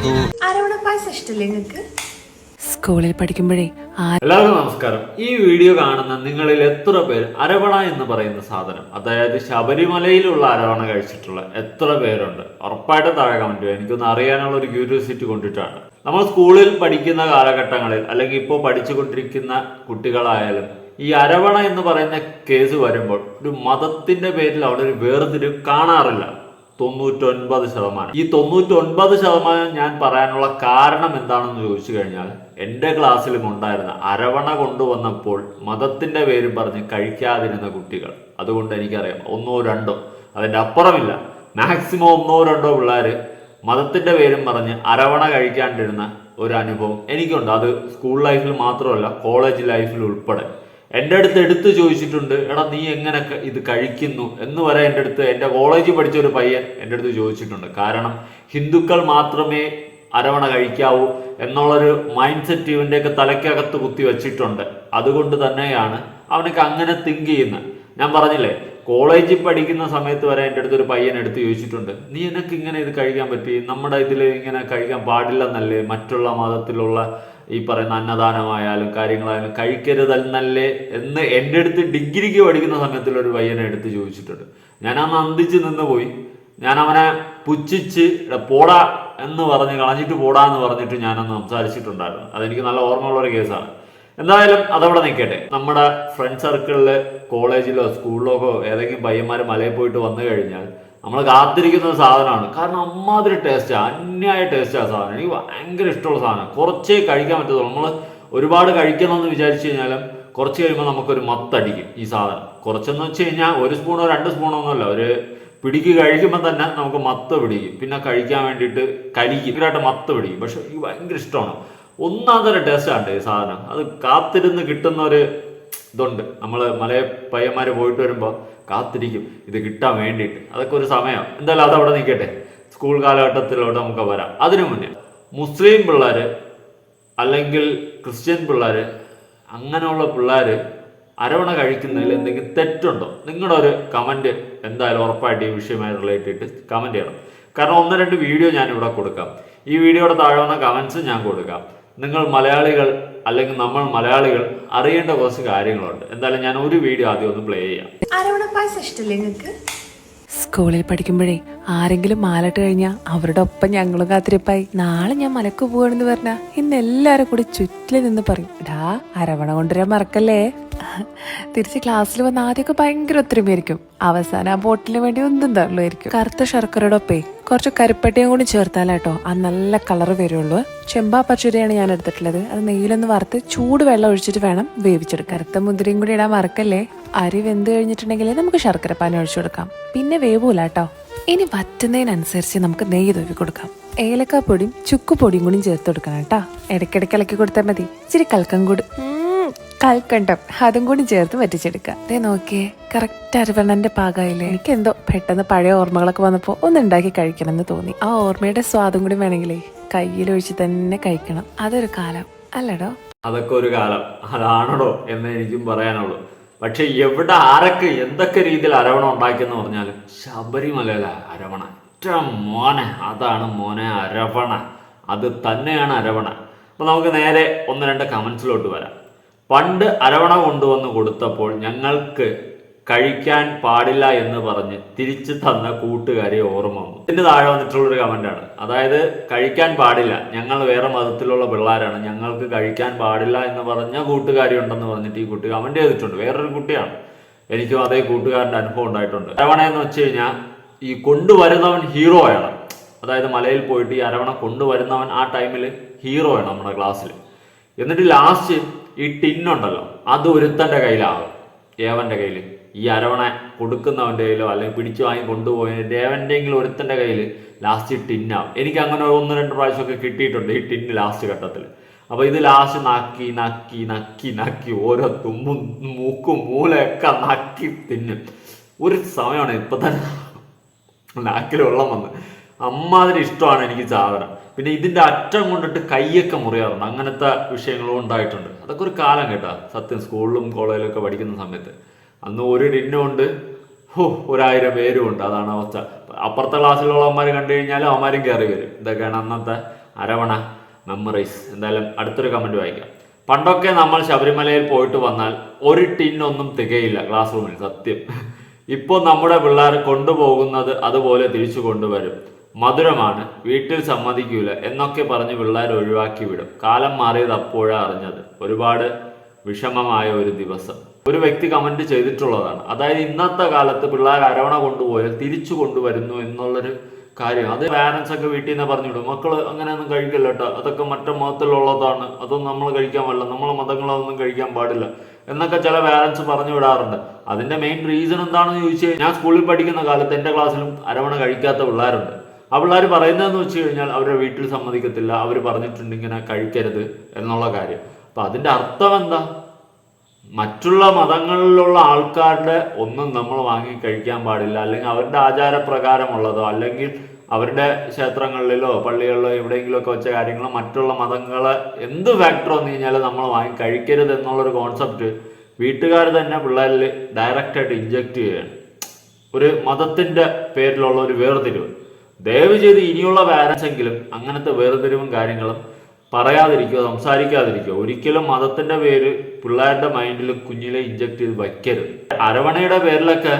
അരവണ പായസം ഇഷ്ടല്ലേ നിങ്ങൾക്ക്? സ്കൂളിൽ പഠിക്കുമ്പോഴേ എല്ലാവർക്കും നമസ്കാരം. ഈ വീഡിയോ കാണുന്ന നിങ്ങളിൽ എത്ര പേർ അരവണ എന്ന് പറയുന്ന സാധനം അതായത് ശബരിമലയിലുള്ള അരവണ കഴിച്ചിട്ടുള്ള എത്ര പേരുണ്ട്? ഉറപ്പായിട്ട് താഴെ കമന്റ് ചെയ്യുക. എനിക്കൊന്ന് അറിയാനുള്ള ഒരു ക്യൂരിയോസിറ്റി കൊണ്ടിട്ടാണ്. നമ്മൾ സ്കൂളിൽ പഠിക്കുന്ന കാലഘട്ടങ്ങളിൽ അല്ലെങ്കിൽ ഇപ്പോൾ പഠിച്ചുകൊണ്ടിരിക്കുന്ന കുട്ടികളായാലും ഈ അരവണ എന്ന് പറയുന്ന കേസ് വരുമ്പോൾ ഒരു മതത്തിന്റെ പേരിൽ അവിടെ ഒരു വേർതിരിവ് കാണാറില്ല. തൊണ്ണൂറ്റൊൻപത് ശതമാനം. ഈ തൊണ്ണൂറ്റൊൻപത് ശതമാനം ഞാൻ പറയാനുള്ള കാരണം എന്താണെന്ന് ചോദിച്ചു കഴിഞ്ഞാൽ എന്റെ ക്ലാസ്സിലും ഉണ്ടായിരുന്ന അരവണ കൊണ്ടുവന്നപ്പോൾ മതത്തിന്റെ പേരും പറഞ്ഞ് കഴിക്കാതിരുന്ന കുട്ടികൾ. അതുകൊണ്ട് എനിക്കറിയാം ഒന്നോ രണ്ടോ അതിന്റെ അപ്പുറമില്ല. മാക്സിമം ഒന്നോ രണ്ടോ പിള്ളേർ മതത്തിന്റെ പേരും പറഞ്ഞ് അരവണ കഴിക്കാണ്ടിരുന്ന ഒരു അനുഭവം എനിക്കുണ്ട്. അത് സ്കൂൾ ലൈഫിൽ മാത്രമല്ല കോളേജ് ലൈഫിൽ ഉൾപ്പെടെ. എന്റെ അടുത്ത് എടുത്ത് ചോദിച്ചിട്ടുണ്ട് എടാ നീ എങ്ങനെ ഇത് കഴിക്കുന്നു? എന്ന് വരെ എന്റെ അടുത്ത് എന്റെ കോളേജിൽ പഠിച്ച ഒരു പയ്യൻ എന്റെ അടുത്ത് ചോദിച്ചിട്ടുണ്ട്. കാരണം ഹിന്ദുക്കൾ മാത്രമേ അരവണ കഴിക്കാവൂ എന്നുള്ളൊരു മൈൻഡ് സെറ്റ് ഇവന്റെയൊക്കെ തലയ്ക്കകത്ത് കുത്തി വെച്ചിട്ടുണ്ട്. അതുകൊണ്ട് തന്നെയാണ് അവനൊക്കെ അങ്ങനെ തിങ്ക് ചെയ്യുന്നത്. ഞാൻ പറഞ്ഞില്ലേ കോളേജിൽ പഠിക്കുന്ന സമയത്ത് വരെ എന്റെ അടുത്ത് ഒരു പയ്യൻ എടുത്ത് ചോദിച്ചിട്ടുണ്ട് നീ എനിക്ക് ഇങ്ങനെ ഇത് കഴിക്കാൻ പറ്റി? നമ്മുടെ ഇതിൽ ഇങ്ങനെ കഴിക്കാൻ പാടില്ലെന്നല്ലേ മറ്റുള്ള മതത്തിലുള്ള ഈ പറയുന്ന അന്നദാനമായാലും കാര്യങ്ങളായാലും കഴിക്കരുതെന്നല്ലേ എന്ന് എന്റെ അടുത്ത് ഡിഗ്രിക്ക് പഠിക്കുന്ന സമയത്തിൽ ഒരു പയ്യനെ എടുത്ത് ചോദിച്ചിട്ടുണ്ട്. ഞാൻ അന്ന് അന്തിച്ച് നിന്ന് പോയി ഞാൻ അവനെ പുച്ഛിച്ച് പോടാ എന്ന് പറഞ്ഞ് കളഞ്ഞിട്ട് പോടാ എന്ന് പറഞ്ഞിട്ട് ഞാനന്ന് സംസാരിച്ചിട്ടുണ്ടായിരുന്നു. അതെനിക്ക് നല്ല ഓർമ്മയുള്ള ഒരു കേസാണ്. എന്തായാലും അതവിടെ നിൽക്കട്ടെ. നമ്മുടെ ഫ്രണ്ട് സർക്കിളിൽ കോളേജിലോ സ്കൂളിലോ ഏതെങ്കിലും പയ്യന്മാർ മലയിൽ പോയിട്ട് വന്നു കഴിഞ്ഞാൽ നമ്മൾ കാത്തിരിക്കുന്ന സാധനമാണ്. കാരണം അമ്മാതിരി ടേസ്റ്റാണ് അന്യായ ടേസ്റ്റാണ് സാധനം. എനിക്ക് ഭയങ്കര ഇഷ്ടമുള്ള സാധനം. കുറച്ചേ കഴിക്കാൻ പറ്റത്തുള്ളൂ. നമ്മൾ ഒരുപാട് കഴിക്കണമെന്ന് വിചാരിച്ചു കഴിഞ്ഞാലും കുറച്ച് കഴിയുമ്പോൾ നമുക്കൊരു മത്തടിക്കും ഈ സാധനം. കുറച്ചെന്ന് വെച്ച് കഴിഞ്ഞാൽ ഒരു സ്പൂണോ രണ്ട് സ്പൂണോ ഒന്നുമല്ല. ഒരു പിടിക്ക് കഴിക്കുമ്പോൾ തന്നെ നമുക്ക് മത്ത് പിടിക്കും. പിന്നെ കഴിക്കാൻ വേണ്ടിയിട്ട് കലിക്കും. ഇവരായിട്ട് മത്ത് പിടിക്കും. പക്ഷെ എനിക്ക് ഭയങ്കര ഇഷ്ടമാണ്. ഒന്നാം തരം ടേസ്റ്റാണ് ഈ സാധനം. അത് കാത്തിരുന്ന് കിട്ടുന്ന ഒരു ഇതുണ്ട്. നമ്മൾ മലയ പയ്യന്മാർ പോയിട്ട് വരുമ്പോൾ കാത്തിരിക്കും. ഇത് കിട്ടാൻ വേണ്ടിയിട്ട്. അതൊക്കെ ഒരു സമയം. എന്തായാലും അതവിടെ നിൽക്കട്ടെ. സ്കൂൾ കാലഘട്ടത്തിലോട്ട് നമുക്ക് വരാം. അതിനു മുന്നേ മുസ്ലിം പിള്ളേർ അല്ലെങ്കിൽ ക്രിസ്ത്യൻ പിള്ളേർ അങ്ങനെയുള്ള പിള്ളേർ അരവണ കഴിക്കുന്നതിൽ എന്തെങ്കിലും തെറ്റുണ്ടോ? നിങ്ങളുടെ ഒരു കമന്റ് എന്തായാലും ഉറപ്പായിട്ട് ഈ വിഷയമായി റിലേറ്റ് ചെയ്തിട്ട് കമന്റ് ചെയ്യണം. കാരണം ഒന്ന് രണ്ട് വീഡിയോ ഞാനിവിടെ കൊടുക്കാം. ഈ വീഡിയോയുടെ താഴെ വന്ന കമൻസ് ഞാൻ കൊടുക്കാം. നിങ്ങൾ മലയാളികൾ അല്ലെങ്കിൽ നമ്മൾ മലയാളികൾ അറിയേണ്ട കുറച്ച് കാര്യങ്ങളുണ്ട്. എന്തായാലും ഞാൻ ഒരു വീഡിയോ ആദ്യം ഒന്ന് പ്ലേ ചെയ്യാം. നിങ്ങൾക്ക്? സ്കൂളിൽ പഠിക്കുമ്പോഴേ ആരെങ്കിലും മാലട്ട് കഴിഞ്ഞാൽ അവരുടെ ഒപ്പം ഞങ്ങളും കാത്തിരിപ്പായി. നാളെ ഞാൻ മലക്ക് പോവാണെന്ന് പറഞ്ഞാ ഇന്ന് എല്ലാരും കൂടി ചുറ്റിൽ നിന്ന് പറയും ഡാ അരവണ കൊണ്ടുവരാൻ മറക്കല്ലേ? തിരിച്ച് ക്ലാസ്സിൽ വന്ന ആദ്യമൊക്കെ ഭയങ്കര ഒത്തൊരുമയായിരിക്കും. അവസാനം ആ ബോട്ടിന് വേണ്ടി ഒന്നും തള്ളുമായിരിക്കും കറുത്ത ശർക്കരയുടെ ഒപ്പേ കുറച്ച് കരിപ്പട്ടയും കൂടി ചേർത്താലാട്ടോ. ആ നല്ല കളർ വരുള്ളൂ. ചെമ്പാ പച്ചരിയാണ് ഞാൻ എടുത്തിട്ടുള്ളത്. അത് നെയ്യിലൊന്ന് വറുത്ത് ചൂട് വെള്ളം ഒഴിച്ചിട്ട് വേണം വേവിച്ചെടുക്കാം കറുത്ത മുന്തിരിയും കൂടി ഇടാൻ മറക്കല്ലേ? അരി വെന്ത് കഴിഞ്ഞിട്ടുണ്ടെങ്കിൽ നമുക്ക് ശർക്കര പാനി ഒഴിച്ചു കൊടുക്കാം. പിന്നെ വേവൂല കേട്ടോ ഇനി വറ്റുന്നതിനനുസരിച്ച് നമുക്ക് നെയ്യ് തൂവി കൊടുക്കാം. ഏലക്കാപ്പൊടിയും ചുക്കുപൊടിയും കൂടി ചേർത്ത് കൊടുക്കണം കേട്ടോ. ഇടയ്ക്കിടയ്ക്ക് ഇളക്കി കൊടുത്താൽ മതി. ഇച്ചിരി കൽക്കം കൂടി കൽക്കണ്ടം അതും കൂടി ചേർത്ത് വറ്റിച്ചെടുക്കുക. അതേ നോക്കിയേ കറക്റ്റ് അരവണ്ണന്റെ പാകമായില്ലേ? എനിക്ക് എന്തോ പെട്ടെന്ന് പഴയ ഓർമ്മകളൊക്കെ വന്നപ്പോൾ ഒന്ന് ഉണ്ടാക്കി കഴിക്കണം എന്ന് തോന്നി. ആ ഓർമ്മയുടെ സ്വാദും കൂടി വേണമെങ്കിലേ കയ്യിലൊഴിച്ച് തന്നെ കഴിക്കണം. അതൊരു കാലം. അല്ലടോ? അതൊക്കെ ഒരു കാലം. അതാണോ എന്ന് എനിക്കും പറയാനുള്ളൂ. പക്ഷെ എവിടെ ആരൊക്കെ എന്തൊക്കെ രീതിയിൽ അരവണ ഉണ്ടാക്കിയെന്ന് പറഞ്ഞാലും ശബരിമലയിലെ അരവണ. ഒറ്റ മോനെ അതാണ് മോനെ അരവണ. അത് തന്നെയാണ് അരവണ. അപ്പൊ നമുക്ക് നേരെ ഒന്ന് രണ്ട് കമന്റ്സിലോട്ട് വരാം. പണ്ട് അരവണ കൊണ്ടുവന്ന് കൊടുത്തപ്പോൾ ഞങ്ങൾക്ക് കഴിക്കാൻ പാടില്ല എന്ന് പറഞ്ഞ് തിരിച്ചു തന്ന കൂട്ടുകാരെ ഓർമ്മ വന്നു. ഇതിന്റെ താഴെ വന്നിട്ടുള്ള ഒരു കമന്റാണ് അതായത് കഴിക്കാൻ പാടില്ല. ഞങ്ങൾ വേറെ മതത്തിലുള്ള പിള്ളേരാണ്. ഞങ്ങൾക്ക് കഴിക്കാൻ പാടില്ല എന്ന് പറഞ്ഞ കൂട്ടുകാരി ഉണ്ടെന്ന് പറഞ്ഞിട്ട് ഈ കുട്ടി കമന്റ് ചെയ്തിട്ടുണ്ട്. വേറൊരു കുട്ടിയാണ്. എനിക്കും അതേ കൂട്ടുകാരന്റെ അനുഭവം ഉണ്ടായിട്ടുണ്ട്. അരവണ എന്ന് വെച്ച് കഴിഞ്ഞാൽ ഈ കൊണ്ടുവരുന്നവൻ ഹീറോ ആണ്. അതായത് മലയിൽ പോയിട്ട് ഈ അരവണ കൊണ്ടുവരുന്നവൻ ആ ടൈമിൽ ഹീറോ ആണ് നമ്മുടെ ക്ലാസ്സിൽ എന്നിട്ട് ലാസ്റ്റ് ഈ ടിന്നുണ്ടല്ലോ അത് ഒരുത്തന്റെ കയ്യിലാവും. ഏവന്റെ കയ്യിൽ ഈ അരവണ കൊടുക്കുന്നവന്റെ കയ്യിലോ അല്ലെങ്കിൽ പിടിച്ചു വാങ്ങി കൊണ്ടുപോയതിന്റെ ഏവന്റെങ്കിലും ഒരുത്തന്റെ കയ്യിൽ ലാസ്റ്റ് ടിന്നാവും. എനിക്ക് അങ്ങനെ ഒന്ന് രണ്ട് പ്രാവശ്യമൊക്കെ കിട്ടിയിട്ടുണ്ട് ഈ ടിന്ന് ലാസ്റ്റ് ഘട്ടത്തിൽ അപ്പോൾ ഇത് ലാസ്റ്റ് നക്കി നക്കി നക്കി നക്കി ഓരോ തുമ്മും മൂക്കും മൂലയൊക്കെ നക്കി തിന്നും ഒരു സമയമാണ് ഇപ്പം തന്നെ നാക്കിൽ വെള്ളം വന്ന്. അമ്മാതിരി ഇഷ്ടമാണ് എനിക്ക് സാധനം പിന്നെ ഇതിന്റെ അറ്റം കൊണ്ടിട്ട് കൈയൊക്കെ മുറിയാറുണ്ട്. അങ്ങനത്തെ വിഷയങ്ങളും ഉണ്ടായിട്ടുണ്ട്. അതൊക്കെ ഒരു കാലം കേട്ടാ. സത്യം സ്കൂളിലും കോളേജിലൊക്കെ പഠിക്കുന്ന സമയത്ത്. അന്ന് ഒരു ഡിന്നുണ്ട് ഹോ ഒരായിരം പേരും ഉണ്ട്. അതാണ് അവസ്ഥ. അപ്പുറത്തെ ക്ലാസ്സിലുള്ള അമ്മമാർ കണ്ടു കഴിഞ്ഞാൽ അവന്മാരും കയറി വരും. ഇതൊക്കെയാണ് അന്നത്തെ അരവണ മെമ്മറീസ് എന്തായാലും അടുത്തൊരു കമന്റ് വായിക്കാം. പണ്ടൊക്കെ നമ്മൾ ശബരിമലയിൽ പോയിട്ട് വന്നാൽ ഒരു ടിന്നൊന്നും തികയില്ല ക്ലാസ് റൂമിൽ സത്യം. ഇപ്പോൾ നമ്മുടെ പിള്ളേർ കൊണ്ടുപോകുന്നത് അതുപോലെ തിരിച്ചു കൊണ്ടുവരും. മധുരമാണ് വീട്ടിൽ സമ്മതിക്കൂല എന്നൊക്കെ പറഞ്ഞ് പിള്ളേർ ഒഴിവാക്കി വിടും. കാലം മാറിയത് അപ്പോഴാ അറിഞ്ഞത്. ഒരുപാട് വിഷമമായ ഒരു ദിവസം. ഒരു വ്യക്തി കമന്റ് ചെയ്തിട്ടുള്ളതാണ്. അതായത് ഇന്നത്തെ കാലത്ത് പിള്ളേർ അരവണ കൊണ്ടുപോയാൽ തിരിച്ചു കൊണ്ടുവരുന്നു എന്നുള്ളൊരു കാര്യം. അത് പാരൻസ് ഒക്കെ വീട്ടിൽ നിന്ന് പറഞ്ഞു വിടും. മക്കൾ അങ്ങനെയൊന്നും കഴിക്കില്ല കേട്ടോ അതൊക്കെ മറ്റേ മതത്തിലുള്ളതാണ്. അതൊന്നും നമ്മൾ കഴിക്കാൻ പാടില്ല. നമ്മളെ മതങ്ങളൊന്നും കഴിക്കാൻ പാടില്ല. എന്നൊക്കെ ചില പാരൻസ് പറഞ്ഞു വിടാറുണ്ട്. അതിന്റെ മെയിൻ റീസൺ എന്താണെന്ന് ചോദിച്ചാൽ ഞാൻ സ്കൂളിൽ പഠിക്കുന്ന കാലത്ത് എന്റെ ക്ലാസ്സിലും അരവണ കഴിക്കാത്ത പിള്ളേരുണ്ട്. ആ പിള്ളേർ പറയുന്നതെന്ന് വെച്ച് കഴിഞ്ഞാൽ അവരുടെ വീട്ടിൽ സമ്മതിക്കത്തില്ല. അവർ പറഞ്ഞിട്ടുണ്ട് ഇങ്ങനെ കഴിക്കരുത് എന്നുള്ള കാര്യം. അപ്പം അതിന്റെ അർത്ഥം എന്താ? മറ്റുള്ള മതങ്ങളിലുള്ള ആൾക്കാരുടെ ഒന്നും നമ്മൾ വാങ്ങി കഴിക്കാൻ പാടില്ല. അല്ലെങ്കിൽ അവരുടെ ആചാരപ്രകാരമുള്ളതോ അല്ലെങ്കിൽ അവരുടെ ക്ഷേത്രങ്ങളിലോ പള്ളികളിലോ എവിടെയെങ്കിലുമൊക്കെ വെച്ച കാര്യങ്ങൾ മറ്റുള്ള മതങ്ങളെ എന്ത് ഫാക്ടർ വന്നു കഴിഞ്ഞാൽ നമ്മൾ വാങ്ങി കഴിക്കരുത് എന്നുള്ളൊരു കോൺസെപ്റ്റ് വീട്ടുകാർ തന്നെ പിള്ളേരിൽ ഡയറക്റ്റായിട്ട് ഇൻജക്റ്റ് ചെയ്യുകയാണ്. ഒരു മതത്തിന്റെ പേരിലുള്ള ഒരു വേർതിരിവ്. ദയവ് ചെയ്ത് ഇനിയുള്ള പാരൻസ് എങ്കിലും അങ്ങനത്തെ വേർതിരിവും കാര്യങ്ങളും പറയാതിരിക്കുക സംസാരിക്കാതിരിക്കുക ഒരിക്കലും മതത്തിന്റെ പേര് പിള്ളേരുടെ മൈൻഡിൽ കുഞ്ഞിലെ ഇഞ്ചക്ട് ചെയ്ത് വയ്ക്കരുത്. അരവണയുടെ പേരിലൊക്കെ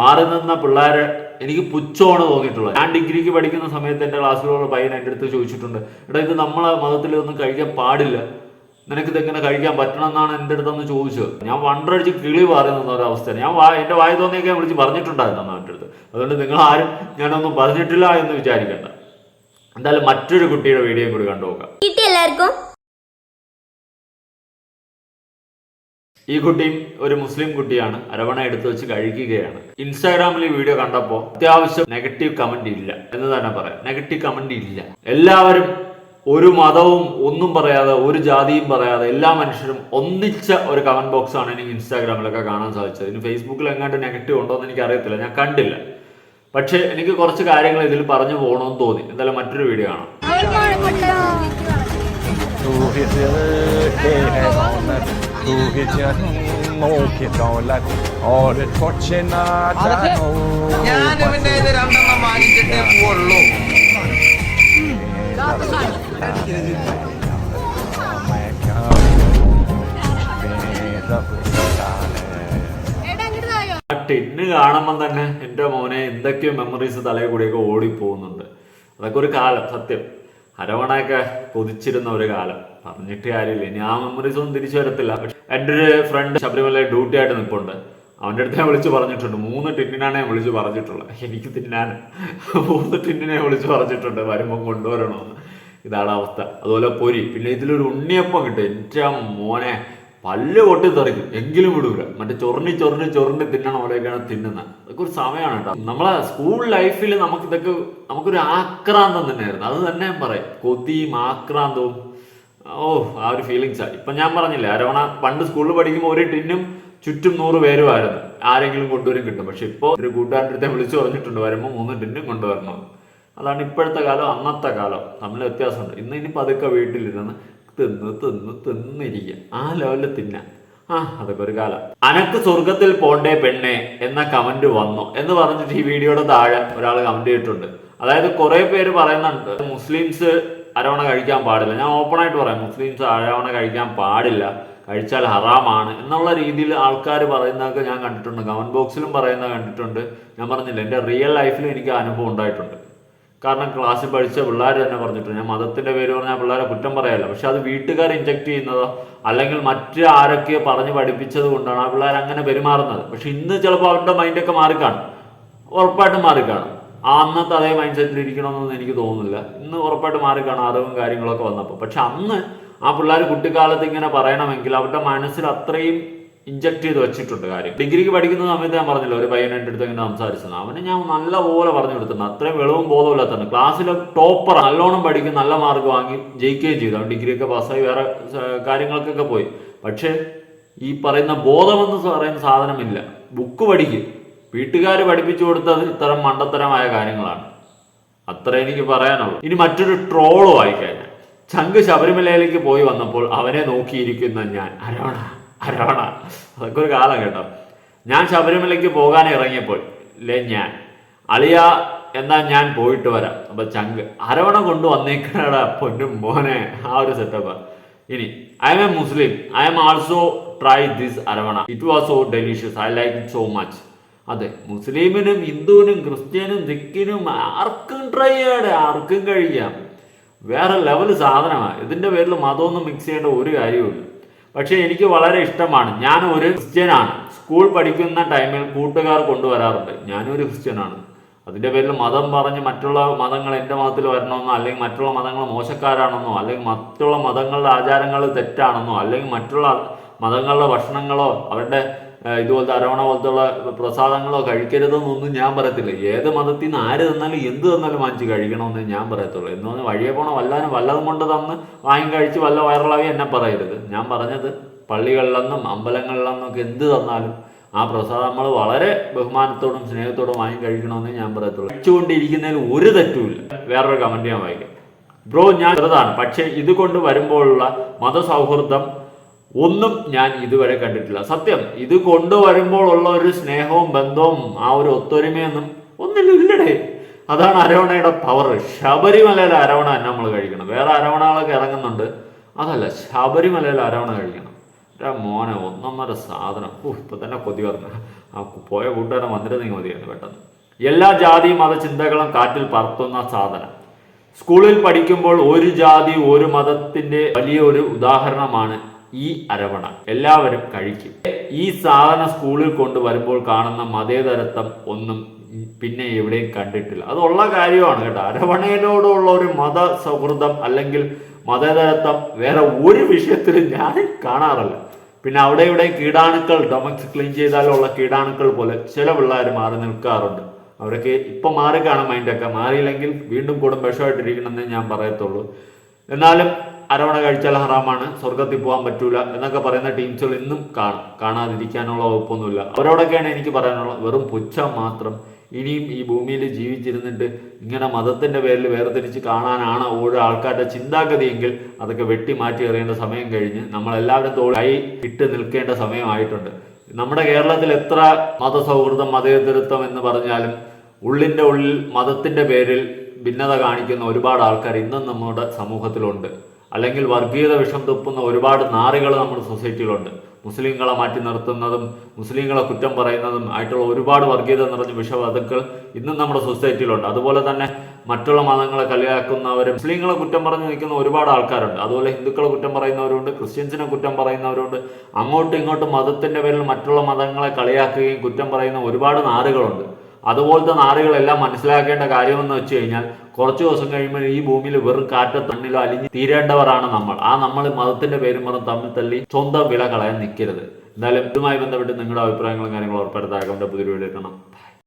മാറി നിന്ന പിള്ളേരെ എനിക്ക് പുച്ഛമാണ് തോന്നിയിട്ടുള്ളത്. ഞാൻ ഡിഗ്രിക്ക് പഠിക്കുന്ന സമയത്ത് എന്റെ ക്ലാസ്സിലുള്ള പയ്യൻ എന്റെ അടുത്ത് ചോദിച്ചിട്ടുണ്ട് എടാ ഇത് നമ്മളെ മതത്തിൽ ഒന്നും കഴിക്കാൻ പാടില്ല. നിനക്ക് ഇതെങ്ങനെ കഴിക്കാൻ പറ്റണം എന്നാണ് എന്റെ അടുത്തൊന്ന് ചോദിച്ചത്. ഞാൻ വണ്ടടിച്ച് കിളി പറയുന്ന ഒരു അവസ്ഥയാണ് ഞാൻ എന്റെ വായ തോന്നിയൊക്കെ വിളിച്ച് പറഞ്ഞിട്ടുണ്ടായിരുന്നു അന്ന് അടുത്ത്. അതുകൊണ്ട് നിങ്ങൾ ആരും ഞാനൊന്നും പറഞ്ഞിട്ടില്ല എന്ന് വിചാരിക്കണ്ട. എന്തായാലും മറ്റൊരു കുട്ടിയുടെ വീഡിയോ കൂടി കണ്ടു നോക്കാം. കിട്ടി എല്ലാവർക്കും. ഈ കുട്ടിയും ഒരു മുസ്ലിം കുട്ടിയാണ്. അരവണ എടുത്തു വെച്ച് കഴിക്കുകയാണ്. ഇൻസ്റ്റാഗ്രാമിൽ ഈ വീഡിയോ കണ്ടപ്പോൾ അത്യാവശ്യം നെഗറ്റീവ് കമന്റ് ഇല്ല എന്ന് തന്നെ പറയാം. നെഗറ്റീവ് കമന്റ് ഇല്ല. എല്ലാവരും ഒരു മതവും ഒന്നും പറയാതെ ഒരു ജാതിയും പറയാതെ എല്ലാ മനുഷ്യരും ഒന്നിച്ച ഒരു കമന്റ് ബോക്സ് ആണ് എനിക്ക് ഇൻസ്റ്റാഗ്രാമിലൊക്കെ കാണാൻ സാധിച്ചത്. ഇനി ഫേസ്ബുക്കിൽ എങ്ങാണ്ട് നെഗറ്റീവ് ഉണ്ടോ എന്ന് എനിക്ക് അറിയത്തില്ല. ഞാൻ കണ്ടില്ല. പക്ഷേ എനിക്ക് കുറച്ച് കാര്യങ്ങൾ ഇതിൽ പറഞ്ഞു പോകണമെന്ന് തോന്നി. എന്തായാലും മറ്റൊരു വീഡിയോ കാണാം. ഞാൻ ഇവന്റെ ഇത് രണ്ടെണ്ണം വാങ്ങിച്ചിട്ടേ പോവുള്ളൂ. ആ ടിന്ന് കാണുമ്പോൾ തന്നെ എന്റെ മോനെ എന്തൊക്കെയോ മെമ്മറീസ് തലയിൽ കൂടിയൊക്കെ ഓടിപ്പോകുന്നുണ്ട്. അതൊക്കെ ഒരു കാലം സത്യം. അരവണയൊക്കെ കൊതിച്ചിരുന്ന ഒരു കാലം. പറഞ്ഞിട്ട് കാര്യമില്ല. ഇനി ആ മെമ്മറീസ് ഒന്നും തിരിച്ചു വരത്തില്ല. എന്റെ ഒരു ഫ്രണ്ട് ശബരിമല ഡ്യൂട്ടി ആയിട്ട് നിൽപ്പുണ്ട്. അവന്റെ അടുത്ത് ഞാൻ വിളിച്ച് പറഞ്ഞിട്ടുണ്ട്. മൂന്ന് ടിന്നിനാണ് ഞാൻ വിളിച്ച് പറഞ്ഞിട്ടുള്ളത്. എനിക്ക് തിന്നാൻ മൂന്ന് ടിന്നിനെ വിളിച്ച് പറഞ്ഞിട്ടുണ്ട്. വരുമ്പം കൊണ്ടുവരണമെന്ന്. ഇതാണ് അവസ്ഥ. അതുപോലെ പൊരി. പിന്നെ ഇതിലൊരു ഉണ്ണിയപ്പം കിട്ടും. എന്റെ മോനെ പല്ല് പൊട്ടി തെറിക്കും എങ്കിലും വിടൂല. മറ്റേ ചൊറിഞ്ഞ് ചൊറിഞ്ഞ് ചൊറിഞ്ഞ് തിന്നണം പോലെയൊക്കെയാണ് തിന്നുന്നത്. അതൊക്കെ ഒരു സമയമാണ് കേട്ടോ. നമ്മളെ സ്കൂൾ ലൈഫിൽ നമുക്ക് ഇതൊക്കെ നമുക്കൊരു ആക്രാന്തം തന്നെയായിരുന്നു. അത് തന്നെ പറയും. കൊതിയും ആക്രാന്തവും. ഓ ആ ഒരു ഫീലിങ്സാണ് ഇപ്പം ഞാൻ പറഞ്ഞില്ലേ അരവണ പണ്ട് സ്കൂളിൽ പഠിക്കുമ്പോൾ ഒരു ടിന്നും ചുറ്റും നൂറ് പേരുമായിരുന്നു. ആരെങ്കിലും കൊണ്ടുവരും കിട്ടും. പക്ഷെ ഇപ്പോൾ ഒരു കൂട്ടുകാരന്റെ അടുത്ത് വിളിച്ചു പറഞ്ഞിട്ടുണ്ട്. വരുമ്പോൾ മൂന്ന് ടിന്നും കൊണ്ടുവരണം. അതാണ് ഇപ്പോഴത്തെ കാലം അന്നത്തെ കാലം. തമ്മിൽ വ്യത്യാസമുണ്ട്. ഇന്ന് ഇനി പതുക്കെ വീട്ടിലിരുന്ന് തിന്ന് തിന്ന് തിന്നിരിക്കുക. ആ ലെവലിൽ തിന്നാം. ആ അതൊക്കെ ഒരു കാലം. അനക്ക് സ്വർഗത്തിൽ പോണ്ടേ പെണ്ണെ എന്ന കമന്റ് വന്നു. എന്ന് പറഞ്ഞിട്ട് ഈ വീഡിയോയുടെ താഴെ ഒരാൾ കമന്റ് ചെയ്തിട്ടുണ്ട്. അതായത് കുറെ പേര് പറയുന്നുണ്ട് മുസ്ലിംസ് അരവണ കഴിക്കാൻ പാടില്ല. ഞാൻ ഓപ്പൺ ആയിട്ട് പറയാം മുസ്ലിംസ് അരവണ കഴിക്കാൻ പാടില്ല. കഴിച്ചാൽ ഹറാമാണ് എന്നുള്ള രീതിയിൽ ആൾക്കാർ പറയുന്നതൊക്കെ ഞാൻ കണ്ടിട്ടുണ്ട്. കമന്റ് ബോക്സിലും പറയുന്നത് കണ്ടിട്ടുണ്ട്. ഞാൻ പറഞ്ഞില്ല എന്റെ റിയൽ ലൈഫിൽ എനിക്ക് അനുഭവം ഉണ്ടായിട്ടുണ്ട്. കാരണം ക്ലാസ്സിൽ പഠിച്ച പിള്ളേർ തന്നെ പറഞ്ഞിട്ടുണ്ട്. ഞാൻ മതത്തിന്റെ പേര് പറഞ്ഞാൽ പിള്ളേരെ കുറ്റം പറയല്ല. പക്ഷെ അത് വീട്ടുകാർ ഇൻജക്റ്റ് ചെയ്യുന്നതോ അല്ലെങ്കിൽ മറ്റ് ആരൊക്കെയോ പറഞ്ഞ് പഠിപ്പിച്ചത് കൊണ്ടാണ് ആ പിള്ളേർ അങ്ങനെ പെരുമാറുന്നത്. പക്ഷെ ഇന്ന് ചിലപ്പോൾ അവരുടെ മൈൻഡൊക്കെ മാറിക്കാണും. ഉറപ്പായിട്ടും മാറിക്കാണും. ആ അന്നത്തെ അതേ മൈൻഡ് സെറ്റിൽ ഇരിക്കണമെന്നൊന്നും എനിക്ക് തോന്നുന്നില്ല. ഇന്ന് ഉറപ്പായിട്ട് മാറിക്കാണും അറിവും കാര്യങ്ങളൊക്കെ വന്നപ്പോൾ. പക്ഷെ അന്ന് ആ പിള്ളേർ കുട്ടിക്കാലത്ത് ഇങ്ങനെ പറയണമെങ്കിൽ അവരുടെ മനസ്സിൽ അത്രയും ഇഞ്ചക്ട് ചെയ്ത് വെച്ചിട്ടുണ്ട് കാര്യം. ഡിഗ്രിക്ക് പഠിക്കുന്ന സമയത്ത് ഞാൻ പറഞ്ഞില്ല ഒരു പയ്യൻ എന്റെ അടുത്ത് ഇങ്ങനെ സംസാരിച്ചത് അവന് ഞാൻ നല്ലപോലെ പറഞ്ഞു കൊടുത്തിട്ടുണ്ട്. അത്രയും വെളവും ബോധമില്ലാത്തതാണ് ക്ലാസ്സിലെ ടോപ്പർ നല്ലോണം പഠിക്കും നല്ല മാർക്ക് വാങ്ങി ജയിക്കുകയും ചെയ്തു. അവൻ ഡിഗ്രിയൊക്കെ പാസ്സായി വേറെ കാര്യങ്ങൾക്കൊക്കെ പോയി. പക്ഷേ ഈ പറയുന്ന ബോധമെന്ന് പറയുന്ന സാധനമില്ല. ബുക്ക് പഠിക്കും. വീട്ടുകാർ പഠിപ്പിച്ചു കൊടുത്തത് ഇത്തരം മണ്ടത്തരമായ കാര്യങ്ങളാണ്. അത്ര എനിക്ക് പറയാനുള്ളൂ. ഇനി മറ്റൊരു ട്രോളും ആയിക്കഴിഞ്ഞാൽ ചങ്ക് ശബരിമലയിലേക്ക് പോയി വന്നപ്പോൾ അവനെ നോക്കിയിരിക്കുന്ന ഞാൻ അരവണ അരവണ അതൊക്കെ ഒരു കാലം കേട്ടോ. ഞാൻ ശബരിമലയ്ക്ക് പോകാൻ ഇറങ്ങിയപ്പോൾ ലെ ഞാൻ. അളിയ എന്നാ ഞാൻ പോയിട്ട് വരാം. അപ്പൊ ചങ്ക് അരവണ കൊണ്ട് വന്നേക്കണടാ പൊന്നും മോനെ. ആ ഒരു സെറ്റപ്പ് ഇനി I am a Muslim I am also try this aravana it was so delicious I like it so much അതെ മുസ്ലിമിനും ഹിന്ദുവിനും ക്രിസ്ത്യനും സിഖിനും ആർക്കും ട്രൈ ചെയ്യാടെ ആർക്കും കഴിക്കാം. വേറെ ലെവൽ സാധനമാണ്. ഇതിന്റെ പേരിൽ മതമൊന്നും മിക്സ് ചെയ്യേണ്ട ഒരു കാര്യവുമില്ല. പക്ഷേ എനിക്ക് വളരെ ഇഷ്ടമാണ്. ഞാൻ ഒരു ക്രിസ്ത്യനാണ്. സ്കൂൾ പഠിക്കുന്ന ടൈമിൽ കൂട്ടുകാർ കൊണ്ടുവരാറുണ്ട്. ഞാനൊരു ക്രിസ്ത്യനാണ്. അതിന്റെ പേരിൽ മതം പറഞ്ഞ് മറ്റുള്ള മതങ്ങൾ എന്റെ മതത്തിൽ വരണമെന്നോ അല്ലെങ്കിൽ മറ്റുള്ള മതങ്ങൾ മോശക്കാരാണെന്നോ അല്ലെങ്കിൽ മറ്റുള്ള മതങ്ങളുടെ ആചാരങ്ങൾ തെറ്റാണെന്നോ അല്ലെങ്കിൽ മറ്റുള്ള മതങ്ങളുടെ ഭക്ഷണങ്ങളോ അവരുടെ ഇതുപോലത്തെ അരവണ പോലത്തുള്ള പ്രസാദങ്ങളോ കഴിക്കരുതെന്നൊന്നും ഞാൻ പറയത്തില്ല. ഏത് മതത്തിൽ നിന്ന് ആര് തന്നാലും എന്ത് തന്നാലും വാങ്ങിച്ച് കഴിക്കണമെന്ന് ഞാൻ പറയത്തുള്ളൂ. എന്ന് പറഞ്ഞാൽ വഴിയെ പോണ വല്ലാനും വല്ലതും കൊണ്ട് തന്ന് വാങ്ങി കഴിച്ച് വല്ല വയറിളവി എന്നെ പറയരുത്. ഞാൻ പറഞ്ഞത് പള്ളികളിലെന്നും അമ്പലങ്ങളിലെന്നും ഒക്കെ എന്ത് തന്നാലും ആ പ്രസാദം നമ്മൾ വളരെ ബഹുമാനത്തോടും സ്നേഹത്തോടും വാങ്ങി കഴിക്കണമെന്ന് ഞാൻ പറയത്തുള്ളൂ. കഴിച്ചുകൊണ്ടിരിക്കുന്നതിൽ ഒരു തെറ്റുമില്ല. വേറൊരു കമന്റ് ഞാൻ വായിക്കാം. ബ്രോ ഞാൻ ചെറുതാണ്. പക്ഷേ ഇത് കൊണ്ട് വരുമ്പോഴുള്ള മതസൗഹൃദം ഒന്നും ഞാൻ ഇതുവരെ കണ്ടിട്ടില്ല. സത്യം ഇത് കൊണ്ടുവരുമ്പോൾ ഉള്ള ഒരു സ്നേഹവും ബന്ധവും ആ ഒരു ഒത്തൊരുമയൊന്നും ഒന്നില്ലടേ അതാണ് അരവണയുടെ പവർ ശബരിമലയിലെ അരവണ തന്നെ നമ്മൾ കഴിക്കണം. വേറെ അരവണകളൊക്കെ ഇറങ്ങുന്നുണ്ട്. അതല്ല ശബരിമലയിലെ അരവണ കഴിക്കണം. മോനെ ഒന്നൊന്നര സാധനം. ഇപ്പൊ തന്നെ കൊതി പറഞ്ഞു ആ പോയ കൂട്ടുകാരൻ വന്നിരുന്നെങ്കിൽ മതിയായിരുന്നു പെട്ടെന്ന്. എല്ലാ ജാതി മതചിന്തകളും കാറ്റിൽ പറത്തുന്ന സാധനം. സ്കൂളിൽ പഠിക്കുമ്പോൾ ഒരു ജാതി ഒരു മതത്തിന്റെ വലിയ ഒരു ഉദാഹരണമാണ് ഈ അരവണ എല്ലാവരും കഴിക്കും. ഈ സാധനം സ്കൂളിൽ കൊണ്ടുവരുമ്പോൾ കാണുന്ന മതേതരത്വം ഒന്നും പിന്നെ എവിടെയും കണ്ടിട്ടില്ല. അതുള്ള കാര്യമാണ് കേട്ടോ. അരവണയിലോടുള്ള ഒരു മത സൗഹൃദം അല്ലെങ്കിൽ മതേതരത്വം വേറെ ഒരു വിഷയത്തിലും ഞാൻ കാണാറില്ല. പിന്നെ അവിടെ ഇവിടെ കീടാണുക്കൾ ഡൊമക്സ് ക്ലീൻ ചെയ്താലുള്ള കീടാണുക്കൾ പോലെ ചില പിള്ളേർ മാറി നിൽക്കാറുണ്ട്. അവരൊക്കെ ഇപ്പം മാറി കാണും മൈൻഡൊക്കെ മാറിയില്ലെങ്കിൽ വീണ്ടും കൂടും വിഷമായിട്ടിരിക്കണമെന്നേ ഞാൻ പറയത്തുള്ളൂ. എന്നാലും അരവണ കഴിച്ചാൽ ഹറാമാണ് സ്വർഗത്തിൽ പോകാൻ പറ്റൂല എന്നൊക്കെ പറയുന്ന ടീംസുകൾ ഇന്നും കാണും. കാണാതിരിക്കാനുള്ള വകുപ്പൊന്നുമില്ല. അവരോടൊക്കെയാണ് എനിക്ക് പറയാനുള്ളത്. വെറും പുച്ഛം മാത്രം. ഇനിയും ഈ ഭൂമിയിൽ ജീവിച്ചിരുന്നിട്ട് ഇങ്ങനെ മതത്തിന്റെ പേരിൽ വേർതിരിച്ച് കാണാനാണ് ഓരോ ആൾക്കാരുടെ ചിന്താഗതിയെങ്കിൽ അതൊക്കെ വെട്ടി മാറ്റി എറിയേണ്ട സമയം കഴിഞ്ഞ് നമ്മളെല്ലാവരും തോളായി ഇട്ട് നിൽക്കേണ്ട സമയമായിട്ടുണ്ട്. നമ്മുടെ കേരളത്തിൽ എത്ര മതസൗഹൃദം മതേതരത്വം എന്ന് പറഞ്ഞാലും ഉള്ളിന്റെ ഉള്ളിൽ മതത്തിന്റെ പേരിൽ ഭിന്നത കാണിക്കുന്ന ഒരുപാട് ആൾക്കാർ ഇന്നും നമ്മുടെ സമൂഹത്തിലുണ്ട്. അല്ലെങ്കിൽ വർഗീയത വിഷം തുപ്പുന്ന ഒരുപാട് നാറികൾ നമ്മുടെ സൊസൈറ്റിയിലുണ്ട്. മുസ്ലിങ്ങളെ മാറ്റി നിർത്തുന്നതും മുസ്ലിങ്ങളെ കുറ്റം പറയുന്നതും ആയിട്ടുള്ള ഒരുപാട് വർഗീയത നിറഞ്ഞ വിഷവാതുക്കൾ ഇന്നും നമ്മുടെ സൊസൈറ്റിയിലുണ്ട്. അതുപോലെ തന്നെ മറ്റുള്ള മതങ്ങളെ കളിയാക്കുന്നവരും മുസ്ലിങ്ങളെ കുറ്റം പറഞ്ഞ് നിൽക്കുന്ന ഒരുപാട് ആൾക്കാരുണ്ട്. അതുപോലെ ഹിന്ദുക്കളെ കുറ്റം പറയുന്നവരുണ്ട് ക്രിസ്ത്യൻസിനെ കുറ്റം പറയുന്നവരുണ്ട് അങ്ങോട്ടും ഇങ്ങോട്ടും മതത്തിന്റെ പേരിൽ മറ്റുള്ള മതങ്ങളെ കളിയാക്കുകയും കുറ്റം പറയുന്ന ഒരുപാട് നാറുകളുണ്ട്. അതുപോലത്തെ നാടുകളെല്ലാം മനസ്സിലാക്കേണ്ട കാര്യമെന്ന് വെച്ച് കഴിഞ്ഞാൽ കുറച്ച് ദിവസം കഴിയുമ്പോൾ ഈ ഭൂമിയിൽ വെറും കാറ്റ തണ്ണിലോ അലിഞ്ഞ് തീരേണ്ടവരാണ് നമ്മൾ. ആ നമ്മൾ മതത്തിന്റെ പേരും പറഞ്ഞ് തമ്മിൽ തള്ളി സ്വന്തം വില കളയാൻ നിൽക്കരുത്. എന്തായാലും ഇതുമായി ബന്ധപ്പെട്ട് നിങ്ങളുടെ അഭിപ്രായങ്ങളും കാര്യങ്ങളും ഉറപ്പെടുത്താൻ പുതിയ വീഡിയോ കാണാം